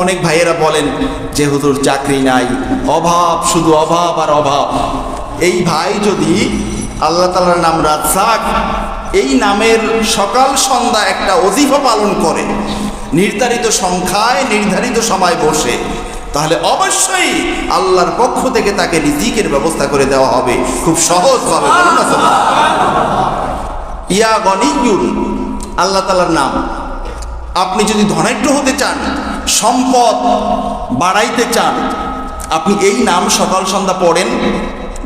অনেক ভাইয়েরা বলেন যে হুজুর চাকরি নাই, অভাব, শুধু অভাব আর অভাব। এই ভাই যদি আল্লাহ তালার নাম রাজ্জাক, এই নামের সকাল সন্ধ্যা একটা অজিফা পালন করে, নির্ধারিত সংখ্যায় নির্ধারিত সময় বসে, তাহলে অবশ্যই আল্লাহর পক্ষ থেকে তাকে রিজিকের ব্যবস্থা করে দেওয়া হবে। খুব সহজভাবে বলুন। ইয়া গনিয়ুন আল্লাহ তালার নাম। আপনি যদি ধনাঢ্য হতে চান সম্পদ বাড়াইতে চান, আপনি এই নাম সকাল সন্ধ্যা পড়েন,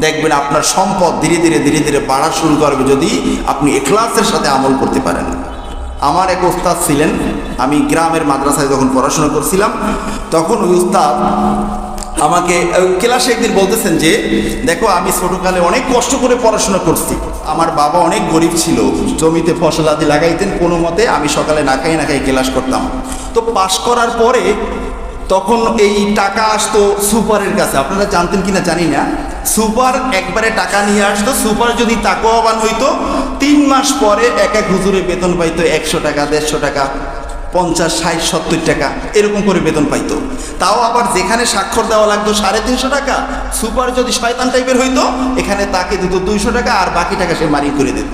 দেখবেন আপনার সম্পদ ধীরে ধীরে ধীরে ধীরে বাড়া শুরু করবে যদি আপনি এখলাসের সাথে আমল করতে পারেন। আমার এক ওস্তাদ ছিলেন, আমি গ্রামের মাদ্রাসায় যখন পড়াশোনা করছিলাম, তখন ওই উস্তাদ আমাকে ক্লাসে একদিন বলতেছেন যে, দেখো, আমি ছোটকালে অনেক কষ্ট করে পড়াশোনা করছি। আমার বাবা অনেক গরিব ছিল, জমিতে ফসল আদি লাগাইতেন কোনো মতে, আমি সকালে না খাই না খাই ক্লাস করতাম। তো পাশ করার পরে তখন এই টাকা আসতো সুপারের কাছে। আপনারা জানতেন কিনা জানি না। সুপার একবারে টাকা নিয়ে আসতো। সুপার যদি তাকওয়াবান হইতো, তিন মাস পরে এক এক হুজুরে বেতন পাইতো একশো টাকা, দেড়শো টাকা, পঞ্চাশ, ষাট, সত্তর টাকা, এরকম করে বেতন পাইতো। তাও আবার যেখানে স্বাক্ষর দেওয়া লাগতো সাড়ে তিনশো টাকা, সুপার যদি শয়তান টাইপের হইতো, এখানে তাকে দিত দুইশো টাকা আর বাকি টাকা সে মারি করে দিত।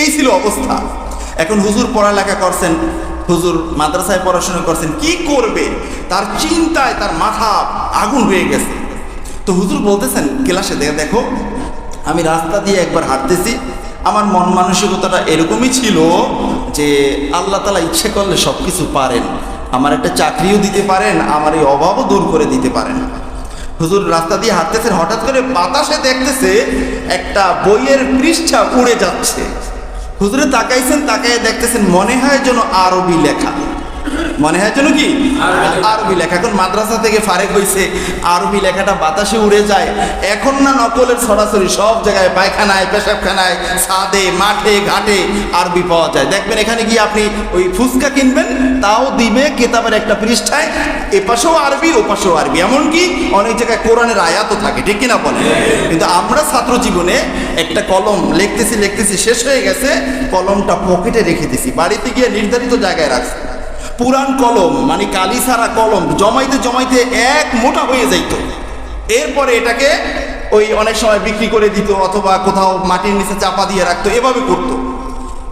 এই ছিল অবস্থা। এখন হুজুর পড়ালেখা করছেন। হুজুর মাদ্রাসায় পড়াশোনা করছেন, কি করবে? তার চিন্তায় তার মাথা আগুন হয়ে গেছে। তো হুজুর বলতেছেন, ক্লাসে দেখে দেখো, আমি রাস্তা দিয়ে একবার হাঁটতেছি। আমার মন মানসিকতাটা এরকমই ছিল যে আল্লাহ তালা ইচ্ছে করলে সব কিছু পারেন। আমার একটা চাকরিও দিতে পারেন, আমার এই অভাবও দূর করে দিতে পারেন। হুজুর রাস্তা দিয়ে হাঁটতেছেন, হঠাৎ করে বাতাসে দেখতেছে একটা বইয়ের পৃষ্ঠা উড়ে যাচ্ছে। হুজুরে তাকাইছেন তাকায় দেখতেছেন মনে হয় যেন আরবি লেখা। মনে হয় যেন কি? আরবি লেখা। এখন মাদ্রাসা থেকে ফারেক হয়েছে আরবি লেখাটা বাতাসে উড়ে যায়। এখন না নকলের সরাসরি সব জায়গায় পায়খানায় পেশাবখানায় ছাদে মাঠে ঘাটে আরবি পাওয়া যায়। দেখবেন এখানে গিয়ে আপনি ওই ফুচকা কিনবেন তাও দিবে কেতাবের একটা পৃষ্ঠায় এপাশেও আরবি ওপাশেও আরবি। এমনকি অনেক জায়গায় কোরআনের আয়াতও থাকে ঠিক কিনা বলে কিন্তু আমরা ছাত্র জীবনে একটা কলম লিখতেছি লিখতেছি শেষ হয়ে গেছে কলমটা পকেটে রেখে দিছি। বাড়িতে গিয়ে নির্ধারিত জায়গায় রাখছি। পুরান কলম মানে কালি সারা কলম, জমাইতে জমাইতে এক মোটা হয়ে যাইত। এরপরে এটাকে ওই অনেক সময় বিক্রি করে দিত অথবা কোথাও মাটির নিচে চাপা দিয়ে রাখতো, এভাবে করতো।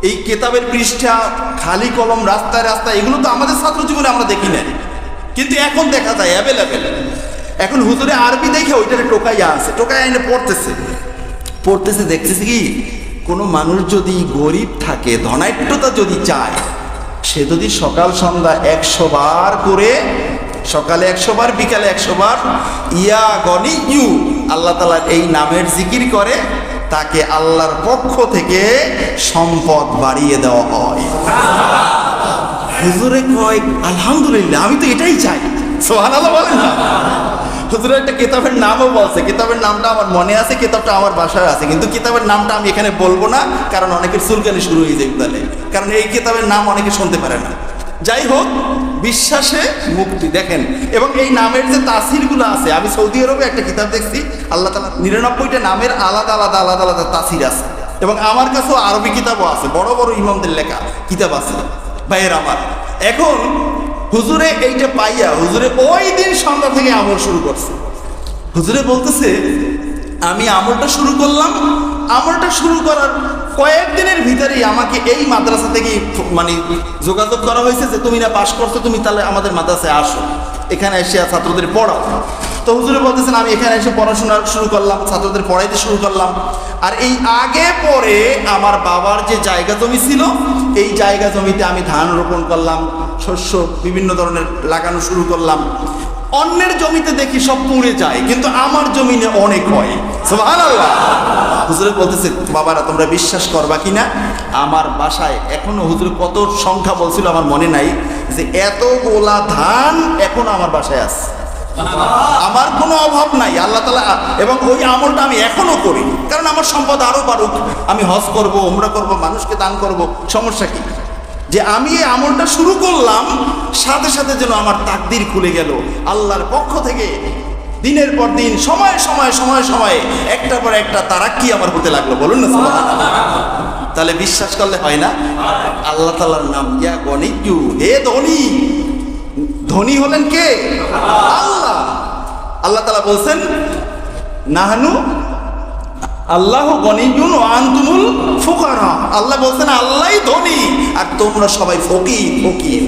এই কেতাবের পৃষ্ঠা, খালি কলম, রাস্তায় রাস্তায়, এগুলো তো আমাদের ছাত্র জীবনে আমরা দেখি না কিন্তু এখন দেখা যায় অ্যাভেলেবেল এখন হুজুরে আরবি দেখে ওইটারে টোকাইয়া আছে টোকাইয়া এনে পড়তেছে। পড়তেছে, দেখতেছে কি, কোনো মানুষ যদি গরিব থাকে, ধনাঢ্যতা যদি চায় সে যদি সকাল সন্ধ্যা একশো বার করে, সকালে একশো বার, বিকালে একশো বার, ইয়া গনি ইউ, আল্লাহ তালার এই নামের জিকির করে, তাকে আল্লাহর পক্ষ থেকে সম্পদ বাড়িয়ে দেওয়া হয়। হুজুরে কয়, আলহামদুলিল্লাহ, আমি তো এটাই চাই। সোহান আল্লাহ বলেন না। হুজুরের একটা কিতাবের নামও বলছে। কিতাবের নামটা আমার মনে আছে, কিতাবটা আমার বাসায় আছে। কিন্তু কিতাবের নামটা আমি এখানে বলব না, কারণ অনেকের চুলকানি শুরু হয়ে যায় তাহলে। কারণ এই কিতাবের নাম অনেকে শুনতে পারে না। যাই হোক, বিশ্বাসে মুক্তি। দেখেন, এবং এই নামের যে তাসিরগুলো আছে, আমি সৌদি আরবে একটা কিতাব দেখছি, আল্লাহ তালা নিরানব্বইটা নামের আলাদা আলাদা আলাদা আলাদা তাসির আছে। এবং আমার কাছেও আরবি কিতাবও আছে, বড় বড় ইমামদের লেখা কিতাব আছে। ভাইয়ের আমার। এখন হুজুরে এইটা পাইয়া, হুজুরে ওই দিন সন্ধ্যা থেকে আমল শুরু করছে। হুজুরে বলতেছে, আমি আমলটা শুরু করলাম। আমলটা শুরু করার কয়েকদিনের ভিতরেই আমাকে এই মাদ্রাসা থেকে মানে যোগাযোগ করা হয়েছে যে, তুমি না পাশ করছ, তুমি তাহলে আমাদের মাদ্রাসায় আসো। এখানে এসে ছাত্রদের পড়াও। তো হুজুরে বলতেছেন, আমি এখানে এসে পড়াশোনা শুরু করলাম, ছাত্রদের পড়াইতে শুরু করলাম। আর এই আগে পরে আমার বাবার যে জায়গা জমি ছিল, এই জায়গা জমিতে আমি ধান রোপণ করলাম। শস্য বিভিন্ন ধরনের লাগানো শুরু করলাম। অন্যের জমিতে দেখি সব পুড়ে যায়, কিন্তু আমার জমিনে অনেক হয়। হুজুরে বলতেছে, বাবারা, তোমরা বিশ্বাস করবা কিনা? আমার বাসায় এখনও হুজুর কত সংখ্যা বলছিল আমার মনে নাই, যে এত গোলা ধান এখনও আমার বাসায় আছে। আমার কোনো অভাব নাই, আল্লাহ তালা এবং ওই আমলটা আমি এখনও করি। কারণ আমার সম্পদ আরও বাড়ুক, আমি হজ করব ওমরা করব, মানুষকে দান করব, সমস্যা কি? যে আমি এই আমলটা শুরু করলাম, সাথে সাথে যেন আমার তাকদির খুলে গেল। আল্লাহর পক্ষ থেকে দিনের পর দিন, সময় সময় সময় সময়ে একটার পর একটা তারাক্কি আমার হতে লাগল। বলুন না তাহলে বিশ্বাস করলে হয় না? আল্লাহ তালার নাম, ইয়া গণিক হে ধনী। ধনী হলেন কে? আল্লাহ। আল্লাহ তালা বলছেন, নাহানু আল্লাহ গনিজুন আন্তুমুল ফোকারা আল্লাহ বলছেন আল্লাহই ধনী আর তোমরা সবাই ফকির ফকির।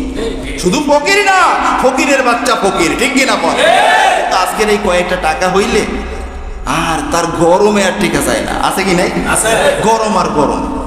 শুধু ফকির না ফকিরের বাচ্চা ফকির ঠিক কিনা পরে তো আজকের এই কয়েকটা টাকা হইলে আর তার গরমে আর টিকা যায় না। আছে কি নাই? আছে। গরম আর গরম।